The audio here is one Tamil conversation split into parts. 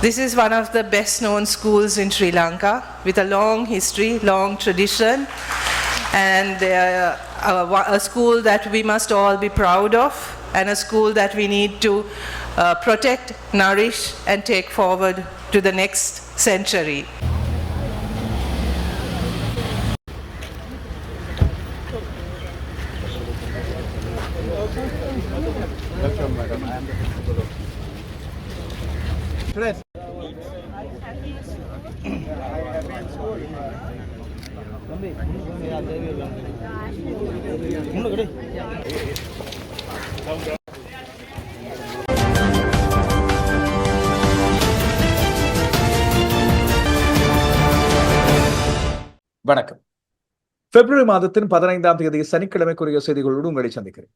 This is one of the best known schools in Sri Lanka with a long history, long tradition, and uh, a, a school that we must all be proud of, and a school that we need to uh, protect, nourish, and take forward to the next century. பிப்ரவரி மாதத்தின் பதினைந்தாம் தேதி சனிக்கிழமைக்குரிய செய்திகளோடு உங்களை சந்திக்கிறேன்.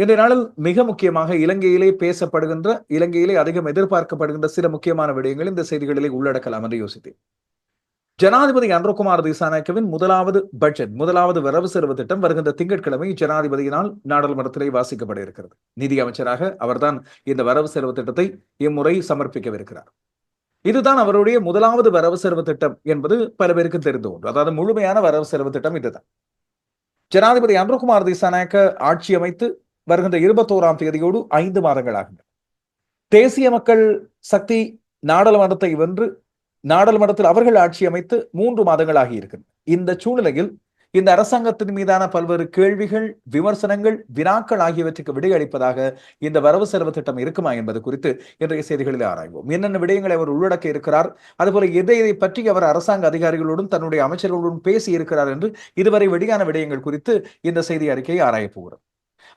இன்றைய நாளில் மிக முக்கியமாக இலங்கையிலே பேசப்படுகின்ற இலங்கையிலே அதிகம் எதிர்பார்க்கப்படுகின்ற சில முக்கியமான விடயங்கள் இந்த செய்திகளிலே உள்ளடக்கலாம் என்று யோசித்தேன். ஜனாதிபதி அன்றகுமார் திசாநாயக்கவின் முதலாவது பட்ஜெட் முதலாவது வரவு செலவு திட்டம் வருகின்ற திங்கட்கிழமை ஜனாதிபதியினால் நாடாளுமன்றத்திலே வாசிக்கப்பட இருக்கிறது. நிதி அமைச்சராக அவர்தான் இந்த வரவு செலவு திட்டத்தை இம்முறை சமர்ப்பிக்கவிருக்கிறார். இதுதான் அவருடைய முதலாவது வரவு செலவு திட்டம் என்பது பல பேருக்கு தெரிந்து ஒன்று. அதாவது முழுமையான வரவு செலவு திட்டம் இதுதான். ஜனாதிபதி அன்ருகுமார் திசாநாயக்க ஆட்சி அமைத்து வருகின்ற இருபத்தோராம் தேதியோடு ஐந்து மாதங்கள் ஆகின்றன. தேசிய மக்கள் சக்தி நாடாளுமன்றத்தை வென்று நாடாளுமன்றத்தில் அவர்கள் ஆட்சி அமைத்து மூன்று மாதங்கள் ஆகியிருக்கின்றன. இந்த சூழ்நிலையில் இந்த அரசாங்கத்தின் மீதான பல்வேறு கேள்விகள் விமர்சனங்கள் வினாக்கள் ஆகியவற்றுக்கு விடையளிப்பதாக இந்த வரவு செலவு திட்டம் இருக்குமா என்பது குறித்து இன்றைய செய்திகளில் ஆராய்வோம். என்னென்ன விடயங்களை அவர் உள்ளடக்க இருக்கிறார் அதுபோல எதை இதை பற்றி அவர் அரசாங்க அதிகாரிகளோடும் தன்னுடைய அமைச்சர்களுடன் பேசி இருக்கிறார் என்று இதுவரை வெளியான விடயங்கள் குறித்து இந்த செய்தி அறிக்கையை ஆராயப் போகிறோம்.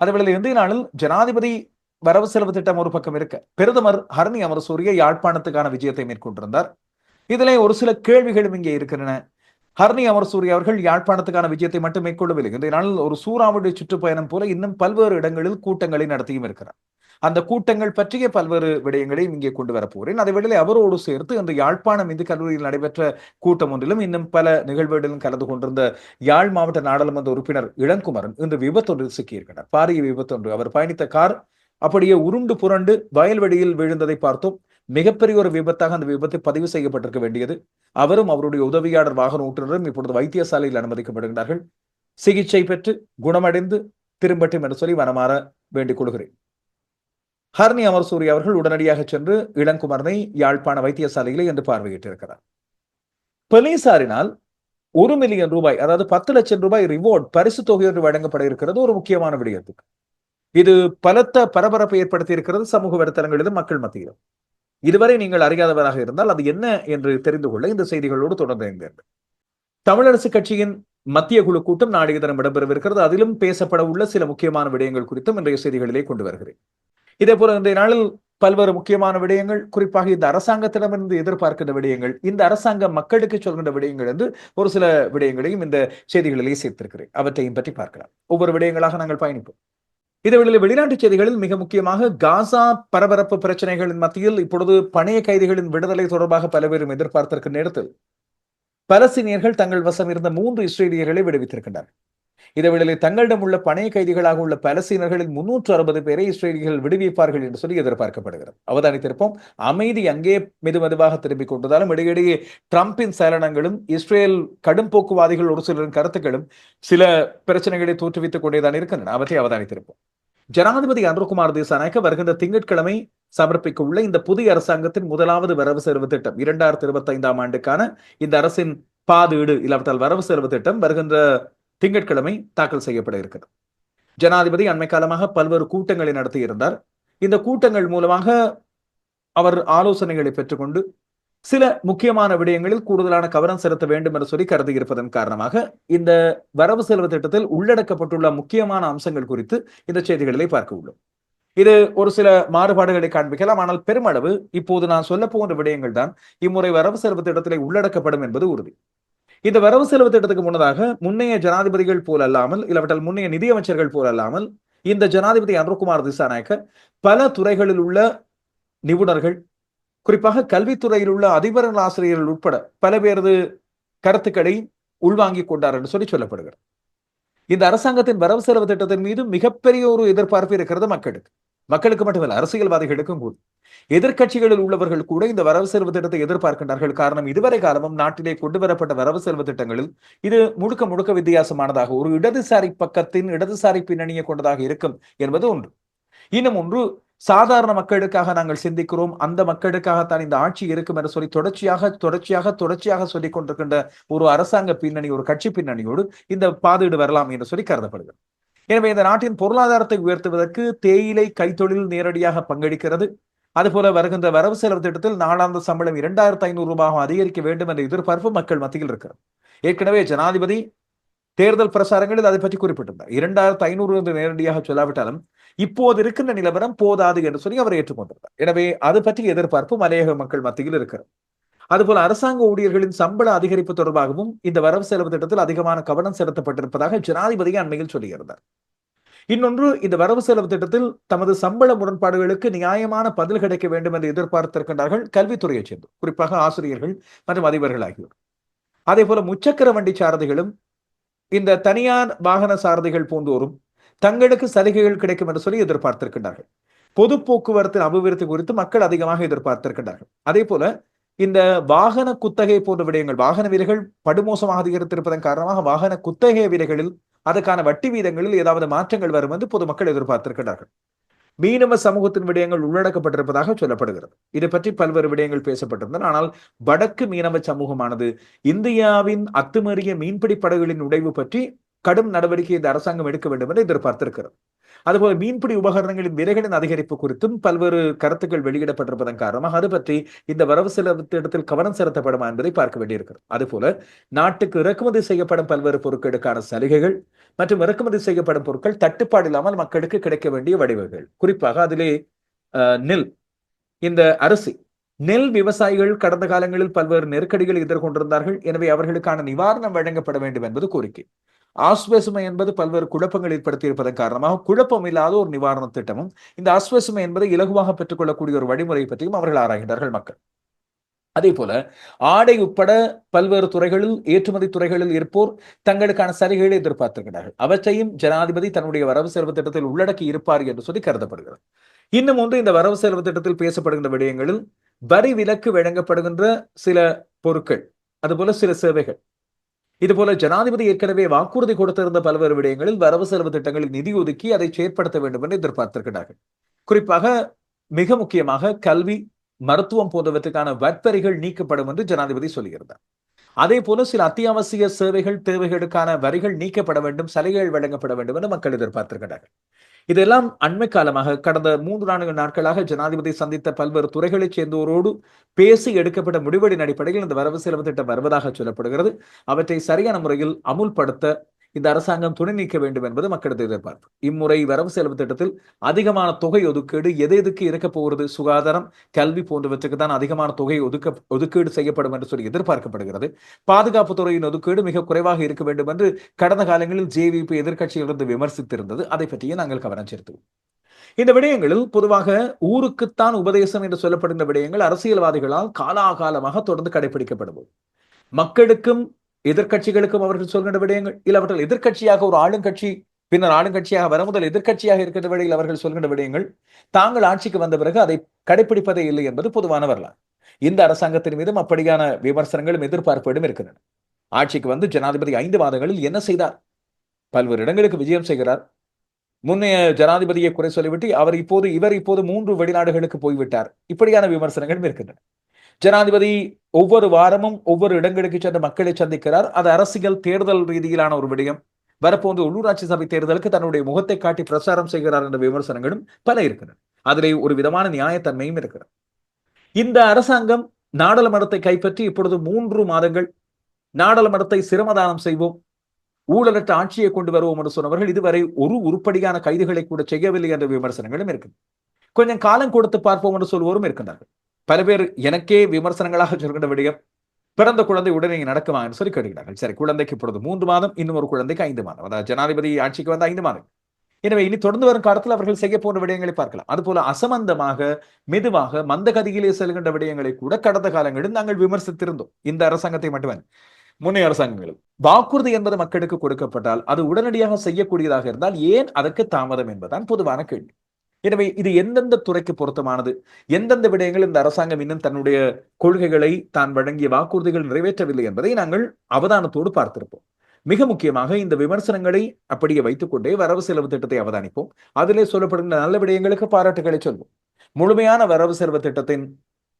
அதேவேளை இன்றைய நாளில் ஜனாதிபதி வரவு செலவு திட்டம் ஒரு பக்கம் இருக்க பிரதமர் ஹரணி அமரசூரிய யாழ்ப்பாணத்துக்கான விஜயத்தை மேற்கொண்டிருந்தார். இதிலே ஒரு சில கேள்விகளும் இங்கே இருக்கின்றன. ஹர்னி அமர்சூரி அவர்கள் யாழ்ப்பாணத்துக்கான விஜயத்தை மட்டும் மேற்கொள்ளவில்லை. இந்த நாளில் ஒரு சூறாவளி சுற்றுப்பயணம் போல இன்னும் பல்வேறு இடங்களில் கூட்டங்களை நடத்தியும் இருக்கிறார். அந்த கூட்டங்கள் பற்றிய பல்வேறு விடயங்களையும் இங்கே கொண்டு வரப்போகிறேன் அதே வேளையில் அவரோடு சேர்த்து அந்த யாழ்ப்பாணம் இந்து கல்லூரியில் நடைபெற்ற கூட்டம் ஒன்றிலும் இன்னும் பல நிகழ்வுகளிலும் கலந்து கொண்டிருந்த யாழ் மாவட்ட நாடாளுமன்ற உறுப்பினர் இளங்குமரன் இந்த விபத்தொன்றில் சிக்கியிருக்கிறார். பாரிய விபத்தொன்று. அவர் பயணித்த கார் அப்படியே உருண்டு புரண்டு வயல்வெளியில் விழுந்ததை பார்த்தோம். மிகப்பெரிய ஒரு விபத்தாக அந்த விபத்து பதிவு செய்யப்பட்டிருக்க வேண்டியது. அவரும் அவருடைய உதவியாளர் வாகன ஓட்டுநரும் இப்பொழுது வைத்தியசாலையில் அனுமதிக்கப்படுகின்றார்கள். சிகிச்சை பெற்று குணமடைந்து திரும்பட்டும் என்று சொல்லி வனமாற வேண்டிக் கொள்கிறேன். ஹர்னி அமர்சூரி அவர்கள் உடனடியாக சென்று இளங்குமரனை யாழ்ப்பாண வைத்தியசாலையிலே என்று பார்வையிட்டிருக்கிறார். போலீசாரினால் ஒரு மில்லியன் ரூபாய் அதாவது பத்து லட்சம் ரூபாய் ரிவார்ட் பரிசு தொகை வழங்கப்பட இருக்கிறது ஒரு முக்கியமான விடயத்துக்கு. இது பலத்த பரபரப்பை ஏற்படுத்தி இருக்கிறது சமூக வலைத்தளங்களிலும் மக்கள் மத்தியிலும். இதுவரை நீங்கள் அறியாதவராக இருந்தால் அது என்ன என்று தெரிந்து கொள்ள இந்த செய்திகளோடு தொடர்ந்து இருந்தீர்கள் தமிழரசு கட்சியின் மத்திய குழு கூட்டம் நாளைய தினம் இடம்பெறவிருக்கிறது. அதிலும் பேசப்பட உள்ள சில முக்கியமான விடயங்கள் குறித்தும் இன்றைய செய்திகளிலே கொண்டு வருகிறேன். இதே போல இன்றைய நாளில் பல்வேறு முக்கியமான விடயங்கள் குறிப்பாக இந்த அரசாங்கத்திடமிருந்து எதிர்பார்க்கின்ற விடயங்கள் இந்த அரசாங்கம் மக்களுக்கு சொல்கின்ற விடயங்கள் என்று ஒரு சில விடயங்களையும் இந்த செய்திகளிலே சேர்த்திருக்கிறேன். அவற்றையும் பற்றி பார்க்கலாம். ஒவ்வொரு விடயங்களாக நாங்கள் பயணிப்போம். இதேவேளை வெளிநாட்டு செய்திகளில் மிக முக்கியமாக காசா பரபரப்பு பிரச்சனைகளின் மத்தியில் இப்பொழுது பணைய கைதிகளின் விடுதலை தொடர்பாக பல பேரும் எதிர்பார்த்திருக்கும் நேரத்தில் பலஸ்தீனியர்கள் தங்கள் வசம் இருந்த மூன்று இஸ்ரேலியர்களை விடுவித்திருக்கின்றனர். இதேவேளை தங்களிடம் உள்ள பணைய கைதிகளாக உள்ள பலஸ்தீனர்களில் முன்னூற்று அறுபது பேரை இஸ்ரேலிகள் விடுவிப்பார்கள் என்று சொல்லி எதிர்பார்க்கப்படுகிறது. அவதானித்திருப்போம். அமைதி அங்கே மெது மெதுவாக திரும்பிக் கொண்டதாலும் இடையிடையே டிரம்பின் சலனங்களும் இஸ்ரேல் கடும் போக்குவாதிகள் ஒரு சிலரின் கருத்துக்களும் சில பிரச்சனைகளை தோற்றுவித்துக் கொண்டேதான் இருக்கின்றன. அவற்றை அவதானித்திருப்போம். ஜனாதிபதி அன்ருகுமார் தேசாநாயக்க வருகின்ற திங்கட்கிழமை சமர்ப்பிக்க உள்ள இந்த புதிய அரசாங்கத்தின் முதலாவது வரவு செலவு திட்டம் இரண்டாயிரத்தி இருபத்தி ஐந்தாம் ஆண்டுக்கான இந்த அரசின் பாதீடு இல்லாவிட்டால் வரவு செலவு திட்டம் வருகின்ற திங்கட்கிழமை தாக்கல் செய்யப்பட இருக்கிறது. ஜனாதிபதி அண்மை காலமாக பல்வேறு கூட்டங்களை நடத்தியிருந்தார் இந்த கூட்டங்கள் மூலமாக அவர் ஆலோசனைகளை பெற்றுக்கொண்டு சில முக்கியமான விடயங்களில் கூடுதலான கவனம் செலுத்த வேண்டும் என்று சொல்லி கருதி இருப்பதன் காரணமாக இந்த வரவு செலவு திட்டத்தில் உள்ளடக்கப்பட்டுள்ள முக்கியமான அம்சங்கள் குறித்து இந்த செய்திகளிலே பார்க்க உள்ளோம். இது ஒரு சில மாறுபாடுகளை காண்பிக்கலாம். ஆனால் பெருமளவு இப்போது நான் சொல்ல போகின்ற விடயங்கள் தான் இம்முறை வரவு செலவு திட்டத்திலே உள்ளடக்கப்படும் என்பது உறுதி. இந்த வரவு செலவு திட்டத்துக்கு முன்னதாக முன்னைய ஜனாதிபதிகள் போல் அல்லாமல் இல்லவற்றால் முன்னைய நிதியமைச்சர்கள் போல் அல்லாமல் இந்த ஜனாதிபதி அன்ருகுமார் திசாநாயக்க பல துறைகளில் உள்ள நிபுணர்கள் குறிப்பாக கல்வித்துறையில் உள்ள அதிபர்கள் ஆசிரியர்கள் உட்பட பல பேரது கருத்துக்களை உள்வாங்கிக் கொண்டார் என்று சொல்லி சொல்லப்படுகிறது. இந்த அரசாங்கத்தின் வரவு செலவு திட்டத்தின் மீது மிகப்பெரிய ஒரு எதிர்பார்ப்பு இருக்கிறது மக்களுக்கு. மக்களுக்கு மட்டுமல்ல அரசியல்வாதிகளுக்கும் கூட. எதிர்கட்சிகளில் உள்ளவர்கள் கூட இந்த வரவு செலவு திட்டத்தை எதிர்பார்க்கின்றார்கள். காரணம் இதுவரை காலமும் நாட்டிலே கொண்டு வரப்பட்ட வரவு செலவு திட்டங்களில் இது முழுக்க முழுக்க வித்தியாசமானதாக ஒரு இடதுசாரி பக்கத்தின் இடதுசாரி பின்னணியை கொண்டதாக இருக்கும் என்பது ஒன்று. இன்னும் ஒன்று சாதாரண மக்களுக்காக நாங்கள் சிந்திக்கிறோம். அந்த மக்களுக்காகத்தான் இந்த ஆட்சி இருக்கும் என்று சொல்லி தொடர்ச்சியாக தொடர்ச்சியாக தொடர்ச்சியாக சொல்லிக் கொண்டிருக்கின்ற ஒரு அரசாங்க பின்னணி ஒரு கட்சி பின்னணியோடு இந்த பாதீடு வரலாம் என்று சொல்லி கருதப்படுகிறது. எனவே இந்த நாட்டின் பொருளாதாரத்தை உயர்த்துவதற்கு தேயிலை கைத்தொழில் நேரடியாக பங்களிக்கிறது. அதுபோல வருகின்ற வரவு செலவு திட்டத்தில் நாளாந்த சம்பளம் இரண்டாயிரத்தி ஐநூறு ரூபாயும் அதிகரிக்க வேண்டும் என்ற எதிர்பார்ப்பு மக்கள் மத்தியில் இருக்கிறது. ஏற்கனவே ஜனாதிபதி தேர்தல் பிரசாரங்களில் அதை பற்றி குறிப்பிட்டிருந்தார். இரண்டாயிரத்து ஐநூறு என்று நேரடியாக சொல்லாவிட்டாலும் இப்போது இருக்கின்ற நிலவரம் போதாது என்று சொல்லி அவர் ஏற்றுக்கொண்டிருந்தார். எனவே அது பற்றி எதிர்பார்ப்பு மலையக மக்கள் மத்தியில் இருக்கிறது. அதுபோல அரசாங்க ஊழியர்களின் சம்பள அதிகரிப்பு தொடர்பாகவும் இந்த வரவு செலவு திட்டத்தில் அதிகமான கவனம் செலுத்தப்பட்டிருப்பதாக ஜனாதிபதி அண்மையில் சொல்லியிருந்தார். இன்னொன்று இந்த வரவு செலவு திட்டத்தில் தமது சம்பள முரண்பாடுகளுக்கு நியாயமான பதில் கிடைக்க வேண்டும் என்று எதிர்பார்த்திருக்கின்றார்கள் கல்வித்துறையைச் சேர்ந்து குறிப்பாக ஆசிரியர்கள் மற்றும் அதிபர்கள் ஆகியோர். அதே போல முச்சக்கர வண்டி சாரதிகளும் இந்த தனியார் வாகன சாரதிகள் போன்றோரும் தங்களுக்கு சலுகைகள் கிடைக்கும் என்று சொல்லி எதிர்பார்த்திருக்கின்றார்கள். பொது போக்குவரத்தின் அபிவிருத்தி குறித்து மக்கள் அதிகமாக எதிர்பார்த்திருக்கின்றார்கள். அதே போல இந்த வாகன குத்தகை போன்ற விடயங்கள் வாகன விலைகள் படுமோசமாக அதிகரித்திருப்பதன் காரணமாக வாகன குத்தகை விலைகளில் அதற்கான வட்டி வீதங்களில் ஏதாவது மாற்றங்கள் வரும் என்று பொதுமக்கள் எதிர்பார்த்திருக்கிறார்கள். மீனவ சமூகத்தின் விடயங்கள் உள்ளடக்கப்பட்டிருப்பதாக சொல்லப்படுகிறது. இது பற்றி பல்வேறு விடயங்கள் பேசப்பட்டிருந்தன. ஆனால் வடக்கு மீனவ சமூகமானது இந்தியாவின் அத்துமீறிய மீன்பிடி படகுகளின் உடைவு பற்றி கடும் நடவடிக்கை இந்த அரசாங்கம் எடுக்க வேண்டும் என்று எதிர்பார்த்திருக்கிறது. அதுபோல மீன்பிடி உபகரணங்களின் விலைகளின் அதிகரிப்பு குறித்தும் பல்வேறு கருத்துக்கள் வெளியிடப்பட்டிருப்பதன் காரணமாக அது பற்றி இந்த வரவு செலவு திட்டத்தில் கவனம் செலுத்தப்படுமா என்பதை பார்க்க வேண்டியிருக்கிறது. அதுபோல நாட்டுக்கு இறக்குமதி செய்யப்படும் பல்வேறு பொருட்களுக்கான சலுகைகள் மற்றும் இறக்குமதி செய்யப்படும் பொருட்கள் தட்டுப்பாடு இல்லாமல் மக்களுக்கு கிடைக்க வேண்டிய வடிவங்கள். குறிப்பாக அதிலே நெல் இந்த அரிசி. நெல் விவசாயிகள் கடந்த காலங்களில் பல்வேறு நெருக்கடிகளை எதிர்கொண்டிருந்தார்கள். எனவே அவர்களுக்கான நிவாரணம் வழங்கப்பட வேண்டும் என்பது கோரிக்கை. ஆஸ்வசுமை என்பது பல்வேறு குழப்பங்கள் ஏற்படுத்தியிருப்பதன் காரணமாக குழப்பம் இல்லாத ஒரு நிவாரண திட்டமும் இந்த ஆஸ்வசுமை என்பதை இலகுவாக பெற்றுக்கொள்ளக்கூடிய ஒரு வழிமுறை பற்றியும் அவர்கள் ஆராய்கின்றார்கள் மக்கள். அதே போல ஆடை உட்பட பல்வேறு துறைகளில் ஏற்றுமதி துறைகளில் இருப்போர் தங்களுக்கான சலுகைகளை எதிர்பார்த்திருக்கிறார்கள். அவற்றையும் ஜனாதிபதி தன்னுடைய வரவு செலவு திட்டத்தில் உள்ளடக்கி இருப்பார் என்று சொல்லி கருதப்படுகிறது. இன்னும் ஒன்று இந்த வரவு செலவு திட்டத்தில் பேசப்படுகின்ற விடயங்களில் வரி விலக்கு வழங்கப்படுகின்ற சில பொருட்கள் அதுபோல சில சேவைகள் இதுபோல ஜனாதிபதி ஏற்கனவே வாக்குறுதி கொடுத்திருந்த பல்வேறு விடயங்களில் வரவு செலவு திட்டங்களில் நிதி ஒதுக்கி அதை செயற்படுத்த வேண்டும் என்று எதிர்பார்த்திருக்கிறார்கள். குறிப்பாக மிக முக்கியமாக கல்வி மருத்துவம் போன்றவற்றுக்கான வட்பரிகள் நீக்கப்படும் என்று ஜனாதிபதி சொல்லியிருந்தார். அதே போல சில அத்தியாவசிய சேவைகள் தேவைகளுக்கான வரிகள் நீக்கப்பட வேண்டும் சலுகைகள் வழங்கப்பட வேண்டும் என்று மக்கள் எதிர்பார்த்திருக்கிறார்கள். இதெல்லாம் அண்மை காலமாக கடந்த மூன்று நான்கு நாட்களாக ஜனாதிபதி சந்தித்த பல்வேறு துறைகளைச் சேர்ந்தோரோடு பேசி எடுக்கப்பட்ட முடிவெடின் அடிப்படையில் இந்த வரவு செலவு திட்டம் வருவதாக சொல்லப்படுகிறது. அவற்றை சரியான முறையில் அமுல்படுத்த இந்த அரசாங்கம் துணை நீக்க வேண்டும் என்பது மக்களது எதிர்பார்ப்பு. இம்முறை வரவு செலவு திட்டத்தில் அதிகமான தொகை ஒதுக்கீடு எது எதுக்கு இருக்க போகிறது? சுகாதாரம் கல்வி போன்றவற்றுக்கு தான் அதிகமான தொகை ஒதுக்க ஒதுக்கீடு செய்யப்படும் என்று சொல்லி எதிர்பார்க்கப்படுகிறது. பாதுகாப்பு துறையின் ஒதுக்கீடு மிக குறைவாக இருக்க வேண்டும் என்று கடந்த காலங்களில் ஜேவிபி எதிர்கட்சியிலிருந்து விமர்சித்திருந்தது. அதை பற்றியே நாங்கள் கவனம் செலுத்துவோம். இந்த விடயங்களில் பொதுவாக ஊருக்குத்தான் உபதேசம் என்று சொல்லப்படுகின்ற விடயங்கள் அரசியல்வாதிகளால் காலாகாலமாக தொடர்ந்து கடைபிடிக்கப்படுவோம் மக்களுக்கும் எதிர்கட்சிகளுக்கும் அவர்கள் சொல்கின்ற விடயங்கள். இல்லை அவர்கள் எதிர்கட்சியாக ஒரு ஆளுங்கட்சி பின்னர் ஆளுங்கட்சியாக வர முதல் எதிர்கட்சியாக இருக்கின்ற வழியில் அவர்கள் சொல்கின்ற விடயங்கள். தாங்கள் ஆட்சிக்கு வந்த பிறகு அதை கடைபிடிப்பதே இல்லை என்பது பொதுவான வரலாறு. இந்த அரசாங்கத்தின் மீதும் அப்படியான விமர்சனங்களும் எதிர்பார்ப்புகளும் இருக்கின்றன. ஆட்சிக்கு வந்து ஜனாதிபதி ஐந்து மாதங்களில் என்ன செய்தார்? பல்வேறு இடங்களுக்கு விஜயம் செய்கிறார். முன்னைய ஜனாதிபதியை குறை சொல்லிவிட்டு அவர் இப்போது இவர் இப்போது மூன்று வெளிநாடுகளுக்கு போய்விட்டார். இப்படியான விமர்சனங்களும் இருக்கின்றன. ஜனாதிபதி ஒவ்வொரு வாரமும் ஒவ்வொரு இடங்களுக்கு சென்று மக்களை சந்திக்கிறார். அது அரசியல் தேர்தல் ரீதியிலான ஒரு விடயம். வரப்போன்ற உள்ளூராட்சி சபை தேர்தலுக்கு தன்னுடைய முகத்தை காட்டி பிரச்சாரம் செய்கிறார் என்ற விமர்சனங்களும் பல இருக்கின்றன அதிலே ஒரு விதமான நியாயத்தன்மையும் இருக்கிறது. இந்த அரசாங்கம் நாடாளுமன்றத்தை கைப்பற்றி இப்பொழுது மூன்று மாதங்கள் நாடாளுமன்றத்தை சிரமதானம் செய்வோம். ஊழலற்ற ஆட்சியை கொண்டு வருவோம் என்று சொன்னவர்கள் இதுவரை ஒரு உருப்படியான கைதுகளை கூட செய்யவில்லை என்ற விமர்சனங்களும் இருக்கு கொஞ்சம் காலம் கொடுத்து பார்ப்போம் என்று சொல்வோரும் இருக்கின்றார்கள். பல பேர் எனக்கே விமர்சனங்களாக சொல்கின்ற விடயம் பிறந்த குழந்தை உடனே நடக்குமான்னு சொல்லி கேட்கிறார்கள் சரி குழந்தைக்கு இப்பொழுது மூன்று மாதம் இன்னும் ஒரு குழந்தைக்கு ஐந்து மாதம். அதாவது ஜனாதிபதி ஆட்சிக்கு வந்து ஐந்து மாதம் எனவே இனி தொடர்ந்து வரும் காலத்தில் அவர்கள் செய்ய போன்ற விடயங்களை பார்க்கலாம். அதுபோல அசமந்தமாக மெதுவாக மந்தகதியிலே செல்கின்ற விடயங்களை கூட கடந்த காலங்களில் நாங்கள் விமர்சித்திருந்தோம். இந்த அரசாங்கத்தை மட்டுமே முன்னே அரசாங்கங்களும். வாக்குறுதி என்பது மக்களுக்கு கொடுக்கப்பட்டால் அது உடனடியாக செய்யக்கூடியதாக இருந்தால் ஏன் அதற்கு தாமதம் என்பதுதான் பொதுவான கேள்வி. எனவே இது எந்தெந்த துறைக்கு பொருத்தமானது? எந்தெந்த விடயங்கள் இந்த அரசாங்கம் இன்னும் தன்னுடைய கொள்கைகளை தான் வழங்கிய வாக்குறுதிகள் நிறைவேற்றவில்லை என்பதை நாங்கள் அவதானத்தோடு பார்த்திருப்போம். மிக முக்கியமாக இந்த விமர்சனங்களை அப்படியே வைத்துக்கொண்டே வரவு செலவு திட்டத்தை அவதானிப்போம். அதிலே சொல்லப்படுகின்ற நல்ல விடயங்களுக்கு பாராட்டுகளை சொல்வோம். முழுமையான வரவு செலவு திட்டத்தின்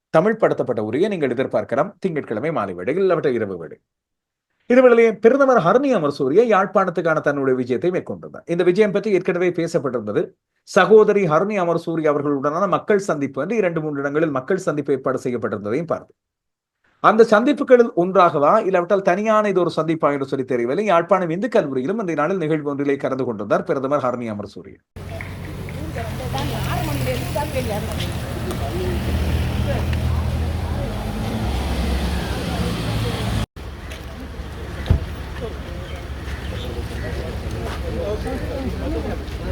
தமிழ் படுத்தப்பட்ட உரையை நீங்கள் எதிர்பார்க்கலாம். திங்கட்கிழமை மாலை வேடையில் இல்லாவிட்ட இரவு வேளை பிரதமர் ஹர்னி அமர்சூரிய யாழ்ப்பாணத்துக்கான தன்னுடைய விஜயத்தை மேற்கொண்டிருந்தார். இந்த விஜயம் பற்றி ஏற்கனவே பேசப்பட்டிருந்தது. சகோதரி ஹர்னி அமர்சூரி அவர்களுடனான மக்கள் சந்திப்பு என்று இரண்டு மூன்று இடங்களில் மக்கள் சந்திப்பு ஏற்பாடு செய்யப்பட்டிருந்ததையும் பார்த்து அந்த சந்திப்புகளில் ஒன்றாகவா இல்லாவிட்டால் தனியான இது ஒரு சந்திப்பா என்று சொல்லி தெரியவில்லை. யாழ்ப்பாணம் இந்து கல்லூரியிலும் இந்த நாளில் நிகழ்வு ஒன்றிலே கலந்து கொண்டிருந்தார் பிரதமர்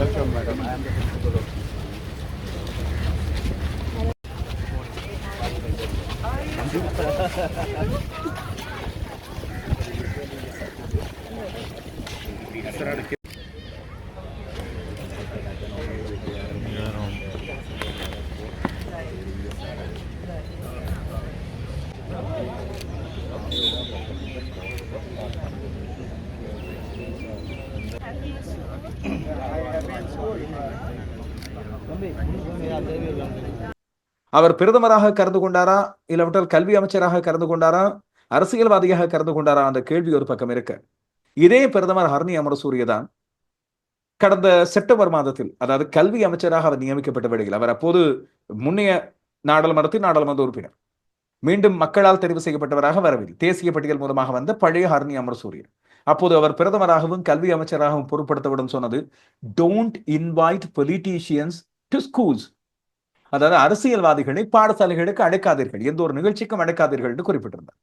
Welcome, madam. I am the principal அவர் பிரதமராக கலந்து கொண்டாரா? இல்லாவிட்டால் கல்வி அமைச்சராக கலந்து கொண்டாரா? அரசியல்வாதியாக கலந்து கொண்டாரா? அந்த கேள்வி ஒரு பக்கம் இருக்க. இதே பிரதமர் ஹர்னி அமரசூரிய தான் கடந்த செப்டம்பர் மாதத்தில் அதாவது கல்வி அமைச்சராக அவர் நியமிக்கப்பட்ட வேளையில் அவர் அப்போது முன்னைய நாடாளுமன்றத்தின் நாடாளுமன்ற உறுப்பினர் மீண்டும் மக்களால் தெரிவு செய்யப்பட்டவராக வரவில்லை. தேசிய பட்டியல் மூலமாக வந்த பழைய ஹர்னி அமரசூரியன் அப்போது அவர் பிரதமராகவும் கல்வி அமைச்சராகவும் பொருட்படுத்தப்படும் சொன்னது don't invite politicians to schools அதாவது அரசியல்வாதிகளை பாடசாலைகளுக்கு அழைக்காதீர்கள் எந்த ஒரு நிகழ்ச்சிக்கும் அழைக்காதீர்கள் என்று குறிப்பிட்டிருந்தார்.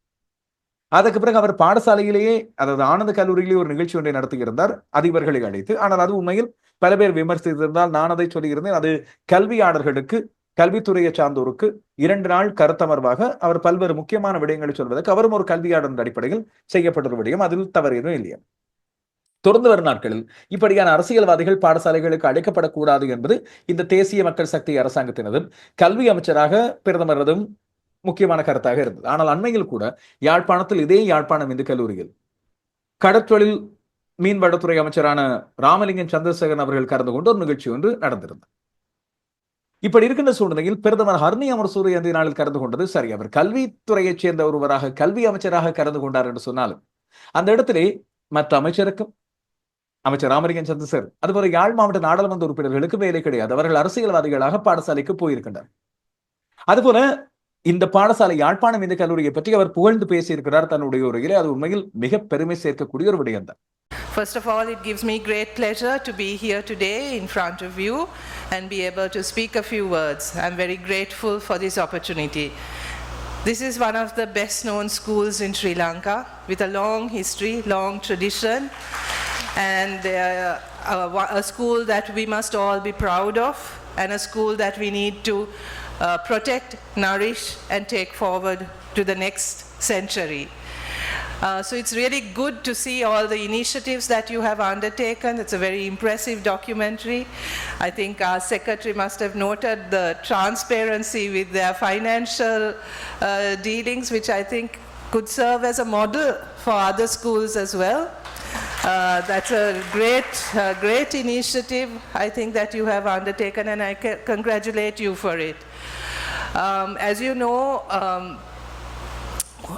அதற்கு பிறகு அவர் பாடசாலையிலேயே அதாவது ஆனந்த கல்லூரியிலேயே ஒரு நிகழ்ச்சி ஒன்றை நடத்தியிருந்தார். அதிபர்களை அழைத்து ஆனால் அது உண்மையில் பல பேர் விமர்சித்திருந்தால் நான் அதை சொல்லியிருந்தேன். அது கல்வியாளர்களுக்கு கல்வித்துறையை சார்ந்தோருக்கு இரண்டு நாள் கருத்தமர்வாக அவர் பல்வேறு முக்கியமான விடயங்களை சொல்வதற்கு அவரும் ஒரு கல்வியாளர் அடிப்படையில் செய்யப்பட்ட ஒரு விடயம். அதில் தவறு எதுவும் இல்லையா. தொடர்ந்து வரும் நாட்களில் இப்படியான அரசியல்வாதிகள் பாடசாலைகளுக்கு அழைக்கப்படக்கூடாது என்பது இந்த தேசிய மக்கள் சக்தி அரசாங்கத்தினதும் கல்வி அமைச்சராக பிரதமரதும் முக்கியமான கருத்தாக இருந்தது. ஆனால் அண்மையில் கூட யாழ்ப்பாணத்தில் இதே யாழ்ப்பாணம் இந்து கல்லூரியில் கடற்றொழில் மீன்வளத்துறை அமைச்சரான ராமலிங்கம் சந்திரசேகரன் அவர்கள் கலந்து கொண்டு ஒரு நிகழ்ச்சி ஒன்று நடந்திருந்தது. இப்படி இருக்கின்ற சூழ்நிலையில் பிரதமர் ஹர்னி அமர்சூரி அந்த நாளில் கலந்து கொண்டது சரி. அவர் கல்வித்துறையைச் சேர்ந்த ஒருவராக கல்வி அமைச்சராக கலந்து கொண்டார் என்று சொன்னாலும் அந்த இடத்திலே மற்ற அமைச்சருக்கும் அமைச்சர் ராமலிங்கம் சந்திரசேகர் அதுபோல யாழ் மாவட்ட நாடாளுமன்ற உறுப்பினர்களுக்கு வேலை கிடையாது அவர்கள் அரசியல்வாதிகளாக பாடசாலைக்கு போயிருக்கின்றனர் அதுபோல இந்த பாடசாலை யாழ்ப்பாணம் இந்த கல்லூரியை பற்றி அவர் புகழ்ந்து பேசியிருக்கிறார் தன்னுடைய உரையிலே அது உண்மையில் மிக பெருமை சேர்க்கக்கூடிய ஒரு விடயம் தான் First of all, it gives me great pleasure to be here today in front of you and be able to speak a few words. I'm very grateful for this opportunity. This is one of the best known schools in Sri Lanka with a long history, long tradition, and uh, a, a school that we must all be proud of, and a school that we need to uh, protect, nourish, and take forward to the next century. Uh, so it's really good to see all the initiatives that you have undertaken. It's a very impressive documentary. I think our secretary must have noted the transparency with their financial uh, dealings, which I think could serve as a model for other schools as well. Uh, that's a great, uh, great initiative. I think that you have undertaken, and I congratulate you for it. Um, as you know. Um,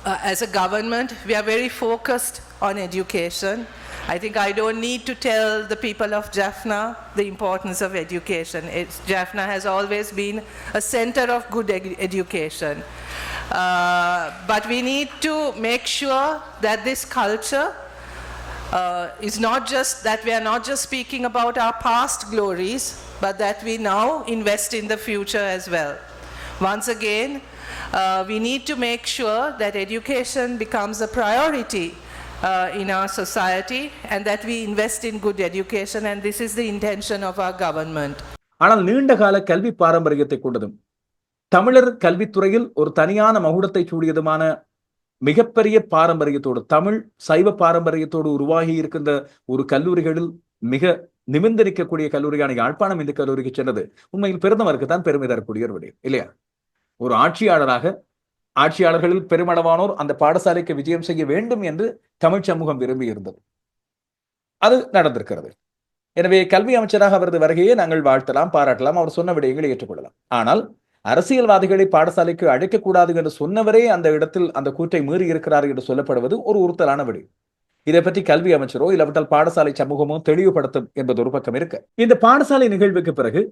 uh, as a government, we are very focused on education. I think I don't need to tell the people of Jaffna the importance of education. It's, Jaffna has always been a center of good ed- education. Uh, but we need to make sure that this culture uh, is not just that we are not just speaking about our past glories, but that we now invest in the future as well. Once again, uh, we need to make sure that education becomes a priority uh, in our society and that we invest in good education, and this is the intention of our government. ஆனால் நீண்ட கால கல்வி பாரம்பரியத்தை கொண்டதும் தமிழர் கல்வித்துறையில் ஒரு தனியான மகுடத்தை சூடியதுமான மிகப்பெரிய பாரம்பரியத்தோடு தமிழ் சைவ பாரம்பரியத்தோடு உருவாகி இருக்கின்ற ஒரு கல்லூரிகளில் மிக நிமிந்திருக்கக்கூடிய கல்லூரியான யாழ்ப்பாணம் இந்த கல்லூரிக்கு சென்றது. உண்மையில் பிரதமருக்கு தான் பெருமை தரக்கூடிய ஒரு விடயம் இல்லையா? ஒரு ஆட்சியாளராக ஆட்சியாளர்களில் பெருமளவானோர் அந்த பாடசாலைக்கு விஜயம் செய்ய வேண்டும் என்று தமிழ் சமூகம் விரும்பி இருந்தது அது நடந்திருக்கிறது. எனவே கல்வி அமைச்சராக அவரது வருகையை நாங்கள் வாழ்த்தலாம் பாராட்டலாம் அவர் சொன்ன விடயங்களை ஏற்றுக்கொள்ளலாம். ஆனால் அரசியல்வாதிகளை பாடசாலைக்கு அழைக்கக்கூடாது என்று சொன்னவரே அந்த இடத்தில் அந்த கூற்றை மீறி இருக்கிறார் என்று சொல்லப்படுவது ஒரு உறுத்தலான வழி இதை பற்றி கல்வி அமைச்சரோ இல்லாவிட்டால் பாடசாலை சமூகமோ தெளிவுபடுத்தும் என்பது ஒரு பக்கம் இருக்கு. இந்த பாடசாலை நிகழ்வுக்கு பிறகு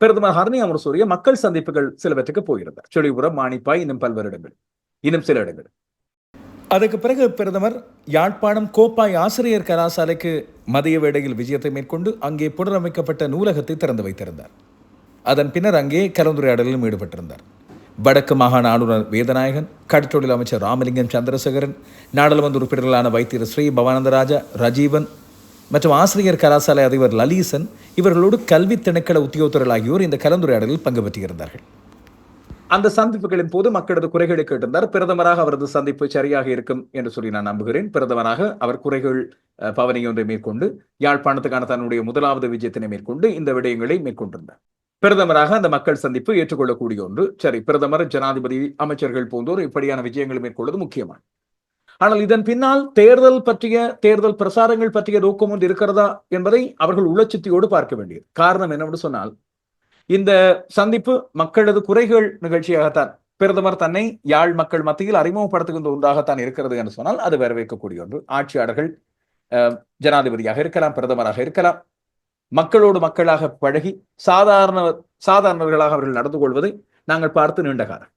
பிரதமர் ஹர்னி அமர்சூரிய மக்கள் சந்திப்புகள் சிலவற்றுக்கு போயிருந்தார். செழிபுரம் மாணிப்பாய் இன்னும் பல்வேறு இடங்கள். இன்னும் சில இடங்கள். அதுக்கு பிறகு பிரதமர் யாழ்ப்பாணம் கோப்பாய் ஆசிரியர் கலாசாலைக்கு மதிய வேளையில் விஜயத்தை மேற்கொண்டு அங்கே புனரமைக்கப்பட்ட நூலகத்தை திறந்து வைத்திருந்தார். அதன் பின்னர் அங்கே கலந்துரையாடலிலும் ஈடுபட்டிருந்தார். வடக்கு மாகாண ஆளுநர் வேதநாயகன் கடற்றொழில் அமைச்சர் ராமலிங்கம் சந்திரசேகரன் நாடாளுமன்ற உறுப்பினர்களான வைத்தியர் ஸ்ரீ பவானந்தராஜா ரஜீவன் மற்றும் ஆசிரியர் கலாசாலை அதிபர் லலீசன் இவர்களோடு கல்வி திணைக்கள உத்தியோகத்தர்கள் ஆகியோர் இந்த கலந்துரையாடலில் பங்கு பெற்றிருந்தார்கள். அந்த சந்திப்புகளின் போது மக்களது குறைகளை கேட்டிருந்தார். பிரதமராக அவரது சந்திப்பு சரியாக இருக்கும் என்று சொல்லி நான் நம்புகிறேன். பிரதமராக அவர் குறைகள் அஹ், ஒன்றை மேற்கொண்டு யாழ்ப்பாணத்துக்கான தன்னுடைய முதலாவது விஜயத்தினை மேற்கொண்டு இந்த விடயங்களை மேற்கொண்டிருந்தார். பிரதமராக அந்த மக்கள் சந்திப்பு ஏற்றுக்கொள்ளக்கூடிய ஒன்று. சரி பிரதமர் ஜனாதிபதி அமைச்சர்கள் போன்றோர் இப்படியான விஜயங்களை மேற்கொள்வது முக்கியமான ஆனால் இதன் பின்னால் தேர்தல் பற்றிய தேர்தல் பிரசாரங்கள் பற்றிய நோக்கம் ஒன்று இருக்கிறதா என்பதை அவர்கள் உள்ளச்சுத்தியோடு பார்க்க வேண்டியது. காரணம் என்னவென்று சொன்னால் இந்த சந்திப்பு மக்களது குறைகள் நிகழ்ச்சியாகத்தான் பிரதமர் தன்னை யாழ் மக்கள் மத்தியில் அறிமுகப்படுத்துகின்ற ஒன்றாகத்தான் இருக்கிறது என்று சொன்னால் அது வரவேற்கக்கூடிய ஒன்று. ஆட்சியாளர்கள் ஜனாதிபதியாக இருக்கலாம் பிரதமராக இருக்கலாம். மக்களோடு மக்களாக பழகி சாதாரண சாதாரணர்களாக அவர்கள் நடந்து கொள்வதை நாங்கள் பார்த்து நீண்ட காலம்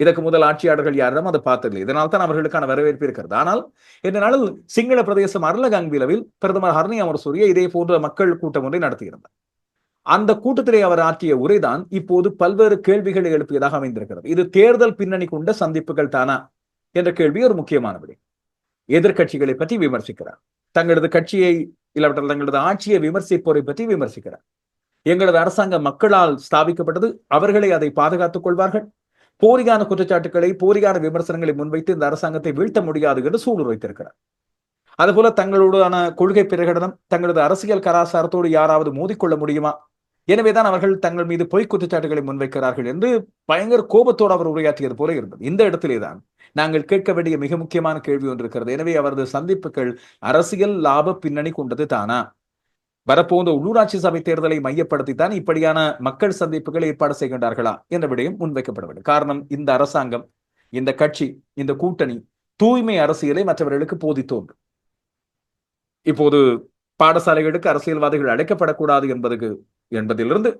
இதற்கு முதல் ஆட்சியாளர்கள் யாரிடம் அதை பார்த்ததில்லை. இதனால் தான் அவர்களுக்கான வரவேற்பு இருக்கிறது. ஆனால் இந்த நாளில் சிங்கள பிரதேசம் அருளகங்கிலவில் பிரதமர் ஹர்னி அமர்சூரிய இதே போன்ற மக்கள் கூட்டம் ஒன்றை நடத்தியிருந்தார். அந்த கூட்டத்திலே அவர் ஆற்றிய உரைதான் இப்போது பல்வேறு கேள்விகளை எழுப்பியதாக அமைந்திருக்கிறது. இது தேர்தல் பின்னணி கொண்ட சந்திப்புகள் தானா என்ற கேள்வி ஒரு முக்கியமான விடை எதிர்க்கட்சிகளை பற்றி விமர்சிக்கிறார். தங்களது கட்சியை இல்லாவிட்டால் தங்களது ஆட்சியை விமர்சிப்போரை பற்றி விமர்சிக்கிறார். எங்களது அரசாங்கம் மக்களால் ஸ்தாபிக்கப்பட்டது அவர்களை அதை பாதுகாத்துக் கொள்வார்கள். போரிகான குற்றச்சாட்டுகளை போரிகான விமர்சனங்களை முன்வைத்து இந்த அரசாங்கத்தை வீழ்த்த முடியாது என்று சூழல் வைத்திருக்கிறார் அதுபோல தங்களுடான கொள்கை பிரகடனம் தங்களது அரசியல் கலாச்சாரத்தோடு யாராவது மோதிக்கொள்ள முடியுமா? எனவேதான் அவர்கள் தங்கள் மீது பொய் குற்றச்சாட்டுகளை முன்வைக்கிறார்கள் என்று பயங்கர கோபத்தோடு அவர் உரையாற்றியது போல இருந்தது. இந்த இடத்திலேதான் நாங்கள் கேட்க வேண்டிய மிக முக்கியமான கேள்வி ஒன்று இருக்கிறது. எனவே அவரது சந்திப்புகள் அரசியல் லாப பின்னணி கொண்டது தானா? வரப்போன்ற உள்ளூராட்சி சபை தேர்தலை மையப்படுத்தி தான் இப்படியான மக்கள் சந்திப்புகள் ஏற்பாடு செய்கின்றார்களா என்ற விடயம் முன்வைக்கப்பட வேண்டும் காரணம் இந்த அரசாங்கம் இந்த கட்சி இந்த கூட்டணி தூய்மை அரசியலை மற்றவர்களுக்கு போதித்தோன்று. இப்போது பாடசாலைகளுக்கு அரசியல்வாதிகள் அழைக்கப்படக்கூடாது என்பதுக்கு என்பதிலிருந்து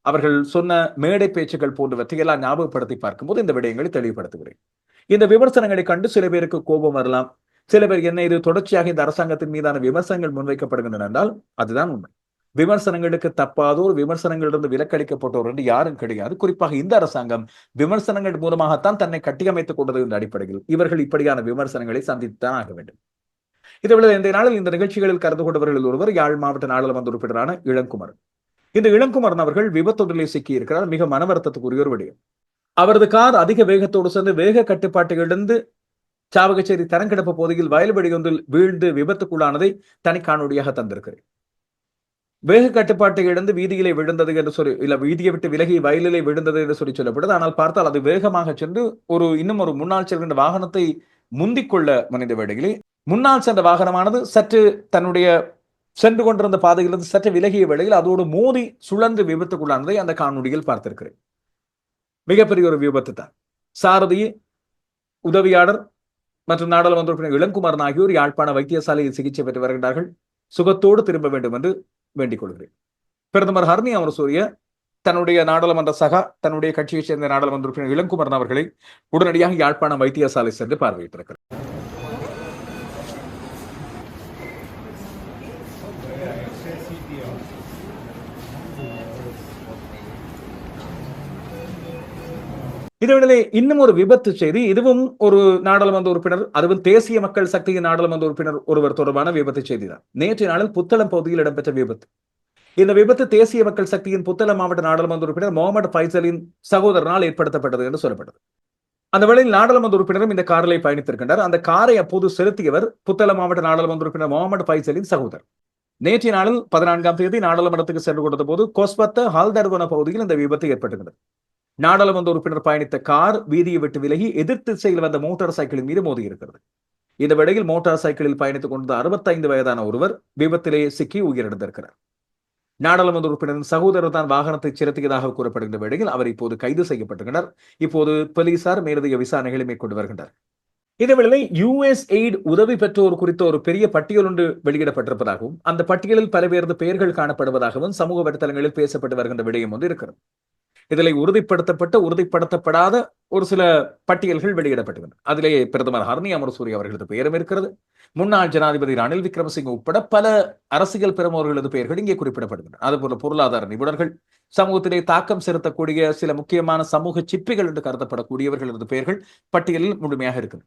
அவர்கள் சொன்ன மேடை பேச்சுகள் போன்றவற்றையெல்லாம் ஞாபகப்படுத்தி பார்க்கும்போது இந்த விடயங்களை தெளிவுபடுத்துகிறேன். இந்த விமர்சனங்களை கண்டு சில பேருக்கு கோபம் வரலாம். சில பேர் என்ன இது? தொடர்ச்சியாக இந்த அரசாங்கத்தின் மீதான விமர்சனங்கள் முன்வைக்கப்படுகின்றன என்றால் அதுதான் உண்மை. விமர்சனங்களுக்கு தப்பாதோர் விமர்சனங்களிலிருந்து விலக்களிக்கப்பட்டோர் என்று யாரும் கிடையாது. குறிப்பாக இந்த அரசாங்கம் விமர்சனங்கள் மூலமாகத்தான் தன்னை கட்டியமைத்துக் கொண்டது என்ற அடிப்படையில் இவர்கள் இப்படியான விமர்சனங்களை சந்தித்துத்தான் ஆக வேண்டும். இதுவரை இந்த நாளில் இந்த நிகழ்ச்சிகளில் கலந்து கொண்டவர்கள் ஒருவர் யாழ் மாவட்ட நாடாளுமன்ற உறுப்பினரான இளங்குமர் இந்த இளங்குமரன் அவர்கள் விபத்தொன்றிலே சிக்கியிருக்கிறார். மிக மனவருத்தத்துக்குரிய ஒரு விடயம். அவரது கார் அதிக வேகத்தோடு சேர்ந்து வேக கட்டுப்பாட்டை இழந்து சாவகச்சேரி தரங்கிடப்பு பகுதியில் வயல்வெளி ஒன்றில் வீழ்ந்து விபத்துக்குள்ளானதை தனி காணொலியாக தந்திருக்கிறேன். வேக கட்டுப்பாட்டை இழந்து வீதியிலே விழுந்தது என்று சொல்லி இல்ல வீதியை விட்டு விலகி வயலிலே விழுந்தது என்று சொல்லி சொல்லப்படுது. ஆனால் பார்த்தால் அது வேகமாக சென்று ஒரு இன்னும் ஒரு முன்னால் செல்கின்ற வாகனத்தை முந்திக்கொள்ள மனித முனைந்த வேளையிலே முன்னால் சென்ற வாகனமானது சற்று தன்னுடைய சென்று கொண்டிருந்த பாதையிலிருந்து சற்று விலகிய வேளையில் அதோடு மோதி சுழன்று விபத்துக்குள்ளானதை அந்த காணொலியில் பார்த்திருக்கிறேன். மிகப்பெரிய ஒரு விபத்து தான். சாரதி உதவியாளர் மற்றும் நாடாளுமன்ற உறுப்பினர் இளங்குமரன் ஆகியோர் யாழ்ப்பாண வைத்தியசாலையில் சிகிச்சை பெற்று வருகின்றார்கள். சுகத்தோடு திரும்ப வேண்டும் என்று வேண்டிக் கொள்கிறேன். பிரதமர் ஹர்னி அமரசூரிய தன்னுடைய நாடாளுமன்ற சகா தன்னுடைய கட்சியைச் சேர்ந்த நாடாளுமன்ற உறுப்பினர் இளங்குமரன் அவர்களை உடனடியாக யாழ்ப்பாணம் வைத்தியசாலை சென்று பார்வையிட்டிருக்கிறார். இதனிடையே இன்னும் ஒரு விபத்து செய்தி இதுவும் ஒரு நாடாளுமன்ற உறுப்பினர் அதுவும் தேசிய மக்கள் சக்தியின் நாடாளுமன்ற உறுப்பினர் ஒருவர் தொடர்பான விபத்து செய்திதான். நேற்றைய நாளில் புத்தளம் பகுதியில் இடம்பெற்ற விபத்து. இந்த விபத்து தேசிய மக்கள் சக்தியின் புத்தளம் மாவட்ட நாடாளுமன்ற உறுப்பினர் முகமது ஃபைசலின் சகோதரனால் ஏற்படுத்தப்பட்டது என்று சொல்லப்பட்டது. அந்த வேளையில் நாடாளுமன்ற உறுப்பினரும் இந்த காரிலே பயணித்திருக்கின்றார் அந்த காரை அப்போது செலுத்தியவர் புத்தளம் மாவட்ட நாடாளுமன்ற உறுப்பினர் முகமது ஃபைசலின் சகோதரர். நேற்றைய நாளில் பதினான்காம் தேதி நாடாளுமன்றத்துக்கு சென்று கொடுத்த போது கொஸ்பத்த ஹால்தர்வன பகுதியில் இந்த விபத்து ஏற்பட்டுள்ளது. நாடாளுமன்ற உறுப்பினர் பயணித்த கார் வீதியை விட்டு விலகி எதிர்த்திசையில் வந்த மோட்டார் சைக்கிளின் மீது மோதி இருக்கிறது. இந்த வேளையில் மோட்டார் சைக்கிளில் பயணித்துக் கொண்ட அறுபத்தைந்து வயதான ஒருவர் விபத்திலேயே சிக்கி உயிரிழந்திருக்கிறார். நாடாளுமன்ற உறுப்பினரின் சகோதரர் தான் வாகனத்தை செலுத்தியதாக கூறப்படுகின்ற வேளையில் அவர் இப்போது கைது செய்யப்பட்டுள்ளனர். இப்போது போலீசார் மேலதிக விசாரணைகளை மேற்கொண்டு வருகின்றனர். இதேவேளை யுஎஸ் எய்ட் உதவி பெற்றோர் குறித்த ஒரு பெரிய பட்டியல் ஒன்று வெளியிடப்பட்டிருப்பதாகவும் அந்த பட்டியலில் பல பேரது பெயர்கள் காணப்படுவதாகவும் சமூக வலைத்தளங்களில் பேசப்பட்டு வருகின்ற விடயம் ஒன்று இருக்கிறது. இதில் உறுதிப்படுத்தப்பட்ட உறுதிப்படுத்தப்படாத ஒரு சில பட்டியல்கள் வெளியிடப்பட்டுள்ளன. அதிலே பிரதமர் ஹர்னி அமரசூரி அவர்களது பெயரும் இருக்கிறது. முன்னாள் ஜனாதிபதி ரணில் விக்ரமசிங்க உட்பட பல அரசியல் பிரமுகர்களது பெயர்கள் இங்கே குறிப்பிடப்படுகின்றன. அதுபோல பொருளாதார நிபுணர்கள் சமூகத்திலே தாக்கம் செலுத்தக்கூடிய சில முக்கியமான சமூக சிப்பிகள் என்று கருதப்படக்கூடியவர்களது பெயர்கள் பட்டியலில் முழுமையாக இருக்கிறது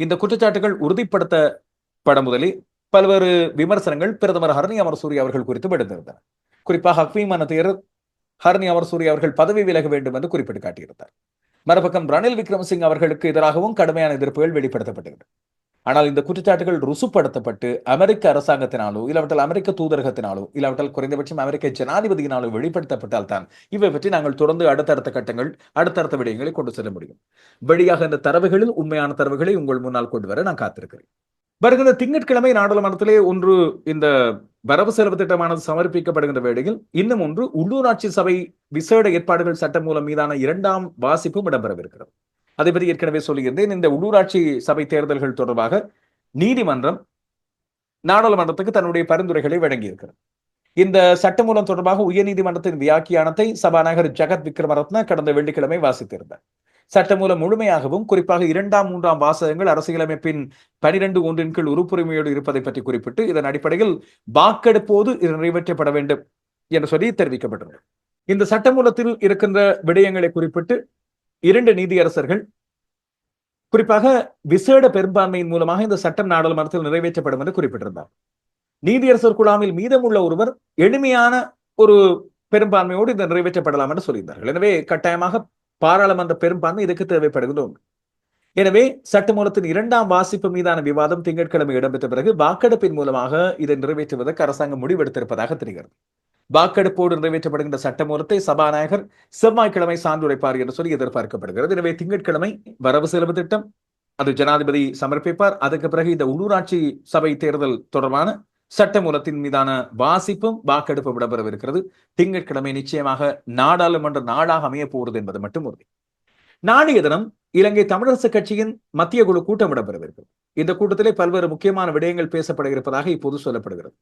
இந்த குற்றச்சாட்டுகள் உறுதிப்படுத்தப்பட முதலே பல்வேறு விமர்சனங்கள் பிரதமர் ஹர்னி அமரசூரி அவர்கள் குறித்து விடுத்திருந்தனர் குறிப்பாக ஹக்வீமான தேரர் ஹர்னி அமர்சூரி அவர்கள் பதவி விலக வேண்டும் என்று குறிப்பிட்டு காட்டியிருந்தார். மறுபக்கம் ரணில் விக்ரமசிங் அவர்களுக்கு எதிராகவும் கடுமையான எதிர்ப்புகள் வெளிப்படுத்தப்பட்டுள்ளன ஆனால் இந்த குற்றச்சாட்டுகள் ருசுப்படுத்தப்பட்டு அமெரிக்க அரசாங்கத்தினாலோ இல்லாவிட்டால் அமெரிக்க தூதரகத்தினாலோ இல்லாவிட்டால் குறைந்தபட்சம் அமெரிக்க ஜனாதிபதியினாலோ வெளிப்படுத்தப்பட்டால் தான் இவை பற்றி நாங்கள் தொடர்ந்து அடுத்தடுத்த கட்டங்கள் அடுத்தடுத்த விடயங்களை கொண்டு செல்ல முடியும். வெளியாக இந்த தரவுகளில் உண்மையான தரவுகளை உங்கள் முன்னால் கொண்டு வர நான் காத்திருக்கிறேன். வருகிற திங்கட்கிழமை நாடாளுமன்றத்திலே ஒன்று இந்த வரவு செலவு திட்டமானது சமர்ப்பிக்கப்படுகின்ற வேளையில் இன்னும் ஒன்று உள்ளூராட்சி சபை விசேட ஏற்பாடுகள் சட்டம் மூலம் மீதான இரண்டாம் வாசிப்பும் இடம்பெறவிருக்கிறது. அதை பற்றி ஏற்கனவே சொல்லியிருந்தேன். இந்த உள்ளூராட்சி சபை தேர்தல்கள் தொடர்பாக நீதிமன்றம் நாடாளுமன்றத்துக்கு தன்னுடைய பரிந்துரைகளை வழங்கியிருக்கிறது. இந்த சட்டமூலம் தொடர்பாக உயர்நீதிமன்றத்தின் வியாக்கியானத்தை சபாநாயகர் ஜெகத் விக்ரமரத்ன கடந்த வெள்ளிக்கிழமை வாசித்திருந்தார். சட்டமூலம் முழுமையாகவும் குறிப்பாக இரண்டாம் மூன்றாம் வாசகங்கள் அரசியலமைப்பின் பனிரெண்டு ஒன்றின் கீழ் உறுப்புரிமையோடு இருப்பதை பற்றி குறிப்பிட்டு இதன் அடிப்படையில் வாக்கெடுப்போது இது நிறைவேற்றப்பட வேண்டும் என்று சொல்லி தெரிவிக்கப்பட்டது இந்த சட்டமூலத்தில் இருக்கின்ற விடயங்களை குறிப்பிட்டு இரண்டு நீதியரசர்கள் குறிப்பாக விசேட பெரும்பான்மையின் மூலமாக இந்த சட்டம் நாடாளுமன்றத்தில் நிறைவேற்றப்படும் என்று குறிப்பிட்டிருந்தார். நீதியரசர் குழாமில் மீதமுள்ள ஒருவர் எளிமையான ஒரு பெரும்பான்மையோடு இது நிறைவேற்றப்படலாம் என்று சொல்லியிருந்தார்கள். எனவே கட்டாயமாக பாராளுமன்ற பெரும்பான்மை இதுக்கு தேவைப்படுகிறோம் எனவே சட்டமூலத்தின் இரண்டாம் வாசிப்பு மீதான விவாதம் திங்கட்கிழமை இடம்பெற்ற பிறகு வாக்கெடுப்பின் மூலமாக இதை நிறைவேற்றுவதற்கு அரசாங்கம் முடிவெடுத்திருப்பதாக தெரிகிறது. வாக்கெடுப்போடு நிறைவேற்றப்படுகின்ற சட்டமூலத்தை சபாநாயகர் செவ்வாய்க்கிழமை சான்றுரைப்பார் என்று சொல்லி எதிர்பார்க்கப்படுகிறது. எனவே திங்கட்கிழமை வரவு செலவு திட்டம் அது ஜனாதிபதி சமர்ப்பிப்பார். அதுக்கு பிறகு இந்த உள்ளூராட்சி சபை தேர்தல் தொடர்பான சட்டமூலத்தின் மீதான வாசிப்பும் வாக்கெடுப்பும் இடம்பெறவிருக்கிறது. திங்கட்கிழமை நிச்சயமாக நாடாளுமன்ற நாடாக அமைய போகிறது என்பது மட்டும் உறுதி. நாளைய தினம் இலங்கை தமிழரசு கட்சியின் மத்திய குழு கூட்டம் இடம்பெறவிருக்கிறது. இந்த கூட்டத்திலே பல்வேறு முக்கியமான விடயங்கள் பேசப்பட இருப்பதாக இப்போது சொல்லப்படுகிறது.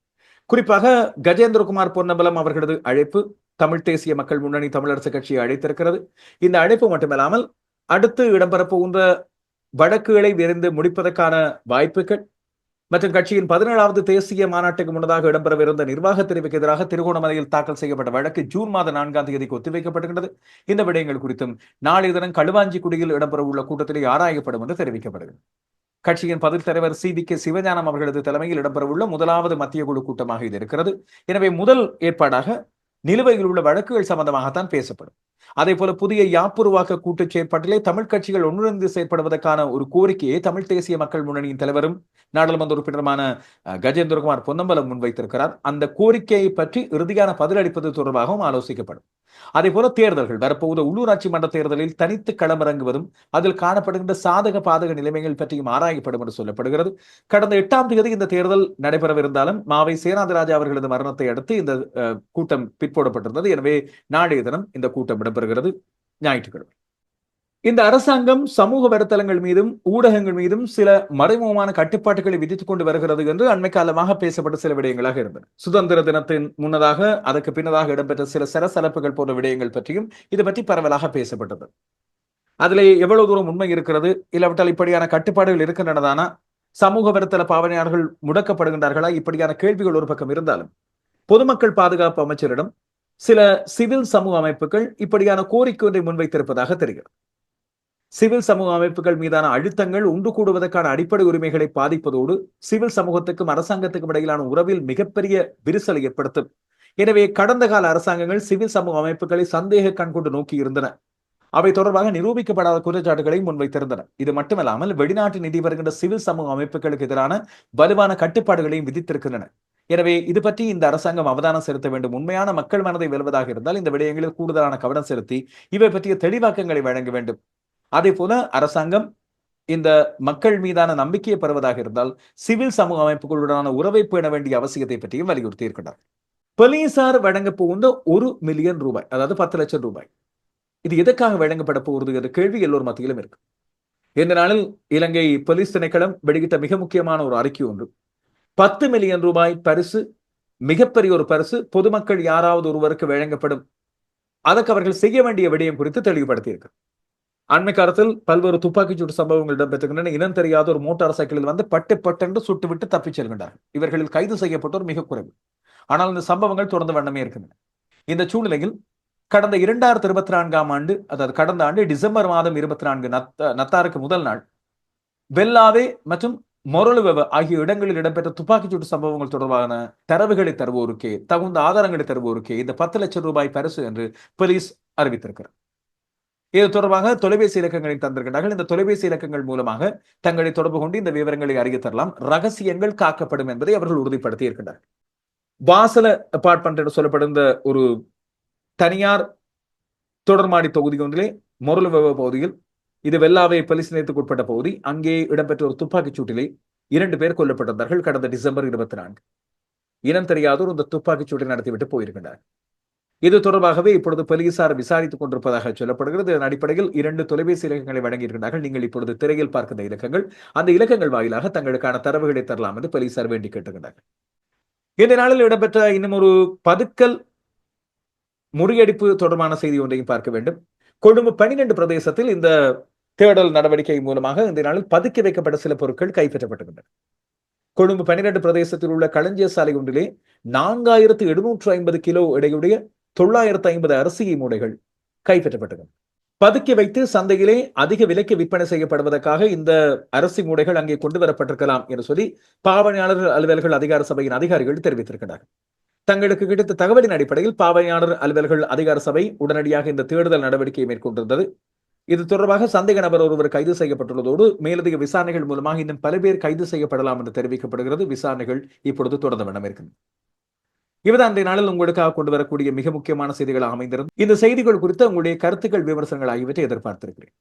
குறிப்பாக கஜேந்திரகுமார் பொன்னம்பலம் அவர்களது அழைப்பு தமிழ் தேசிய மக்கள் முன்னணி தமிழரசு கட்சியை அழைத்திருக்கிறது. இந்த அழைப்பு மட்டுமல்லாமல் அடுத்து இடம்பெறப்போகின்ற வழக்குகளை விரைந்து முடிப்பதற்கான வாய்ப்புகள் மற்றும் கட்சியின் பதினேழாவது தேசிய மாநாட்டுக்கு முன்னதாக இடம்பெறவிருந்த நிர்வாக தெரிவுக்கு எதிராக திருகோணமலையில் தாக்கல் செய்யப்பட்ட வழக்கு ஜூன் மாத நான்காம் தேதிக்கு ஒத்திவைக்கப்படுகின்றது. இந்த விடயங்கள் குறித்தும் நாளைய தினம் களுவாஞ்சிக்குடியில் இடம்பெறவுள்ள கூட்டத்திலே ஆராயப்படும் என்று தெரிவிக்கப்படுகிறது. கட்சியின் பதில் தலைவர் சி வி கே சிவஞானம் அவர்களது தலைமையில் இடம்பெறவுள்ள முதலாவது மத்திய குழு கூட்டமாக இது இருக்கிறது. எனவே முதல் ஏற்பாடாக நிலுவையில் உள்ள வழக்குகள் சம்பந்தமாகத்தான் பேசப்படும். அதே போல புதிய யாப்புருவாக்க கூட்டுச் செயற்பாட்டிலே தமிழ் கட்சிகள் ஒன்றிணைந்து செயற்படுவதற்கான ஒரு கோரிக்கையை தமிழ் தேசிய மக்கள் முன்னணியின் தலைவரும் நாடாளுமன்ற உறுப்பினருமான கஜேந்திரகுமார் பொன்னம்பலம் முன்வைத்திருக்கிறார். அந்த கோரிக்கையை பற்றி இறுதியான பதிலளிப்பது தொடர்பாகவும் ஆலோசிக்கப்படும். அதே போல தேர்தல்கள் வரப்போகிற உள்ளூராட்சி மன்ற தேர்தலில் தனித்து களமிறங்குவதும் அதில் காணப்படுகின்ற சாதக பாதக நிலைமைகள் பற்றியும் ஆராயப்படும் என்று சொல்லப்படுகிறது. கடந்த எட்டாம் தேதி இந்த தேர்தல் நடைபெறவிருந்தாலும் மாவை சேனாதிராஜா அவர்களது மரணத்தை அடுத்து இந்த அஹ், கூட்டம் பிற்போடப்பட்டிருந்தது. எனவே நாளைய தினம் இந்த கூட்டம் இடம்பெறுகிறது. ஞாயிற்றுக்கிழமை. இந்த அரசாங்கம் சமூக வலைத்தளங்கள் மீதும் ஊடகங்கள் மீதும் சில மறைமுகமான கட்டுப்பாட்டுகளை விதித்துக் கொண்டு வருகிறது என்று அண்மை காலமாக பேசப்பட்ட சில விடயங்களாக இருந்தன. சுதந்திர தினத்தின் முன்னதாக அதற்கு பின்னதாக இடம்பெற்ற சில சலசலப்புகள் போன்ற விடயங்கள் பற்றியும் இது பற்றி பரவலாக பேசப்பட்டது. அதிலே எவ்வளவு தூரம் உண்மை இருக்கிறது இல்லாவிட்டால் இப்படியான கட்டுப்பாடுகள் இருக்கின்றனதானா? சமூக வலைத்தள பாவனையாளர்கள் முடக்கப்படுகின்றார்களா? இப்படியான கேள்விகள் ஒரு பக்கம் இருந்தாலும். பொதுமக்கள் பாதுகாப்பு அமைச்சரிடம் சில சிவில் சமூக அமைப்புகள் இப்படியான கோரிக்கை ஒன்றை முன்வைத்திருப்பதாக தெரிகிறது. சிவில் சமூக அமைப்புகள் மீதான அழுத்தங்கள் உண்டு கூடுவதற்கான அடிப்படை உரிமைகளை பாதிப்பதோடு சிவில் சமூகத்துக்கும் அரசாங்கத்துக்கும் இடையிலான உறவில் மிகப்பெரிய விரிசலை ஏற்படுத்தும். எனவே கடந்த கால அரசாங்கங்கள் சிவில் சமூக அமைப்புகளை சந்தேக கண்கொண்டு நோக்கி இருந்தன. அவை தொடர்பாக நிரூபிக்கப்படாத குற்றச்சாட்டுகளை முன்வைத்திருந்தன. இது மட்டுமல்லாமல் வெளிநாட்டு நிதி வருகின்ற சிவில் சமூக அமைப்புகளுக்கு எதிரான வலுவான கட்டுப்பாடுகளையும் விதித்திருக்கின்றன. எனவே இது பற்றி இந்த அரசாங்கம் அவதானம் செலுத்த வேண்டும். உண்மையான மக்கள் மனதை வெல்வதாக இருந்தால் இந்த விடயங்களில் கூடுதலான கவனம் செலுத்தி இவை பற்றிய தெளிவாக்கங்களை வழங்க வேண்டும். அதே போல அரசாங்கம் இந்த மக்கள் மீதான நம்பிக்கையை பெறுவதாக இருந்தால் சிவில் சமூக அமைப்புகளுடனான உறவை பேண வேண்டிய அவசியத்தை பற்றியும் வலியுறுத்தி இருக்கின்றார் போலீசார் வழங்க போகின்ற ஒரு மில்லியன் ரூபாய் அதாவது பத்து லட்சம் ரூபாய். இது எதற்காக வழங்கப்பட போகிறது என்ற கேள்வி எல்லோர் மத்தியிலும் இருக்கு. இந்த நாளில் இலங்கை போலீஸ் திணைக்களம் வெளியிட்ட மிக முக்கியமான ஒரு அறிக்கை ஒன்று. பத்து மில்லியன் ரூபாய் பரிசு மிகப்பெரிய ஒரு பரிசு பொதுமக்கள் யாராவது ஒருவருக்கு வழங்கப்படும். அதற்கு அவர்கள் செய்ய வேண்டிய விடயம் குறித்து தெளிவுபடுத்தியிருக்கிறார் அண்மை காலத்தில் பல்வேறு துப்பாக்கிச்சூடு சம்பவங்கள் இடம்பெற்றுகின்றன இனம் தெரியாத ஒரு மோட்டார் சைக்கிளில் வந்து பட்டு பட்டென்று சுட்டுவிட்டு தப்பிச் செல்கின்றார்கள் இவர்களில் கைது செய்யப்பட்டோர் மிக குறைவு. ஆனால் இந்த சம்பவங்கள் தொடர்ந்து வண்ணமே இருக்கின்றன. இந்த சூழ்நிலையில் கடந்த இரண்டாயிரத்தி இருபத்தி நான்காம் ஆண்டு அதாவது கடந்த ஆண்டு டிசம்பர் மாதம் இருபத்தி நான்கு நத்த நத்தாருக்கு முதல் நாள் வெல்லாவே மற்றும் மொரலுவெவ ஆகிய இடங்களில் இடம்பெற்ற துப்பாக்கிச்சூட்டு சம்பவங்கள் தொடர்பான தரவுகளை தருவோருக்கே தகுந்த ஆதாரங்களை தருவோருக்கே இந்த பத்து லட்சம் ரூபாய் பரிசு என்று போலீஸ் அறிவித்திருக்கிறார். இது தொடர்பாக தொலைபேசி இலக்கங்களை தந்திருக்கிறார்கள் இந்த தொலைபேசி இலக்கங்கள் மூலமாக தங்களை தொடர்பு கொண்டு இந்த விவரங்களை அறிய தரலாம். ரகசியங்கள் காக்கப்படும் என்பதை அவர்கள் உறுதிப்படுத்தி இருக்கின்றார்கள். வாசல அபார்ட்மெண்ட் என்று சொல்லப்படுகின்ற ஒரு தனியார் தொடர்மாடி தொகுதி ஒன்றிலே மொரலுவெவ பகுதியில் இது வெல்லாவை பலிசு நிலையத்துக்கு உட்பட்ட பகுதி. அங்கே இடம்பெற்ற ஒரு துப்பாக்கிச் சூட்டிலே இரண்டு பேர் கொல்லப்பட்டிருந்தார்கள் கடந்த டிசம்பர் இருபத்தி நான்கு. இனம் தெரியாதோர் இந்த துப்பாக்கிச் சூட்டை நடத்திவிட்டு போயிருக்கின்றார் இது தொடர்பாகவே இப்பொழுது போலீசார் விசாரித்துக் கொண்டிருப்பதாக சொல்லப்படுகிறது. இதன் அடிப்படையில் இரண்டு தொலைபேசி இலக்கங்களை வழங்கியிருக்கிறார்கள். நீங்கள் இப்பொழுது திரையில் பார்க்கின்ற இலக்கங்கள் அந்த இலக்கங்கள் வாயிலாக தங்களுக்கான தரவுகளை தரலாம் என்று போலீசார் வேண்டி கேட்டுக்கின்றார்கள் இந்த நாளில் இடம்பெற்ற இன்னும் ஒரு பதுக்கல் முறியடிப்பு தொடர்பான செய்தி ஒன்றையும் பார்க்க வேண்டும். கொழும்பு பனிரெண்டு பிரதேசத்தில் இந்த தேடல் நடவடிக்கை மூலமாக இந்த நாளில் பதுக்கி வைக்கப்பட்ட சில பொருட்கள் கைப்பற்றப்பட்டுகின்றன. கொழும்பு பனிரெண்டு பிரதேசத்தில் உள்ள களஞ்சிய சாலை ஒன்றிலே நான்காயிரத்து எழுநூற்று ஐம்பது கிலோ எடையுடைய தொள்ளாயிரத்து ஐம்பது அரிசி மூடைகள் கைப்பற்றப்பட்டன. பதுக்கி வைத்து சந்தையிலே அதிக விலைக்கு விற்பனை செய்யப்படுவதற்காக இந்த அரிசி மூடைகள் அங்கே கொண்டு வரப்பட்டிருக்கலாம் என்று சொல்லி பாவனையாளர் அலுவலர்கள் அதிகார சபையின் அதிகாரிகள் தெரிவித்திருக்கிறார்கள் தங்களுக்கு கிடைத்த தகவலின் அடிப்படையில் பாவனையாளர் அலுவலர்கள் அதிகார சபை உடனடியாக இந்த தேடுதல் நடவடிக்கையை மேற்கொண்டிருந்தது. இது தொடர்பாக சந்தேக நபர் ஒருவர் கைது செய்யப்பட்டுள்ளதோடு மேலதிக விசாரணைகள் மூலமாக இன்னும் பல பேர் கைது செய்யப்படலாம் என்று தெரிவிக்கப்படுகிறது. விசாரணைகள் இப்பொழுது தொடர்ந்து வண்ணம் இருக்கின்றன இவதான் இன்றைய நாளில் உங்களுக்காக கொண்டு வரக்கூடிய மிக முக்கியமான செய்திகள் அமைந்திருந்தது. இந்த செய்திகள் குறித்து உங்களுடைய கருத்துக்கள் விமர்சனங்கள் ஆகியவற்றை எதிர்பார்த்திருக்கிறேன்.